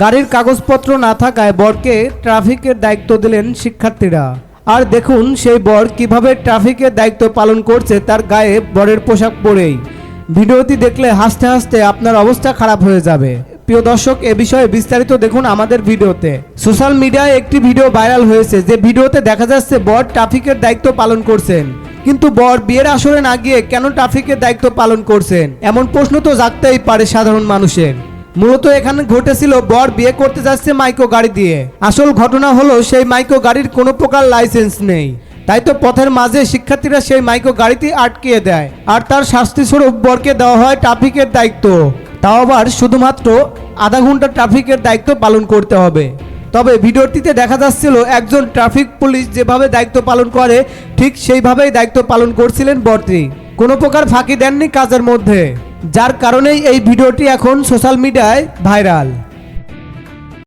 গাড়ির কাগজপত্র না থাকায় বরকে ট্রাফিকের দায়িত্ব দিলেন শিক্ষার্থীরা। আর দেখুন সেই বর কীভাবে ট্রাফিকের দায়িত্ব পালন করছে তার গায়ে বরের পোশাক পরেই। ভিডিওটি দেখলে হাসতে হাসতে আপনার অবস্থা খারাপ হয়ে যাবে। প্রিয় দর্শক, এ বিষয়ে বিস্তারিত দেখুন আমাদের ভিডিওতে। সোশ্যাল মিডিয়ায় একটি ভিডিও ভাইরাল হয়েছে। যে ভিডিওতে দেখা যাচ্ছে বর ট্রাফিকের দায়িত্ব পালন করছেন। কিন্তু বর বিয়ের আসরে না গিয়ে কেন ট্রাফিকের দায়িত্ব পালন করছেন? এমন প্রশ্ন তো জাগতেই পারে সাধারণ মানুষের। মূলত এখানে ঘটেছিল বর বিয়ে করতে যাচ্ছে মাইক্রো গাড়ি দিয়ে। আসল ঘটনা হলো সেই মাইক্রো গাড়ির কোনো প্রকার লাইসেন্স নেই। তাই তো পথের মাঝে শিক্ষার্থীরা সেই মাইক্রো গাড়িতে আটকিয়ে দেয়। আর তার শাস্তি স্বরূপ বরকে দেওয়া হয় ট্রাফিকের দায়িত্ব। তাও আবার শুধুমাত্র আধা ঘণ্টা ট্রাফিকের দায়িত্ব পালন করতে হবে। তবে ভিডিওটিতে দেখা যাচ্ছিল একজন ট্রাফিক পুলিশ যেভাবে দায়িত্ব পালন করে, ঠিক সেইভাবেই দায়িত্ব পালন করছিলেন বর্তি কোনো প্রকার ফাঁকি দেননি কাজের মধ্যে, যার কারণেই এই ভিডিওটি এখন সোশ্যাল মিডিয়ায় ভাইরাল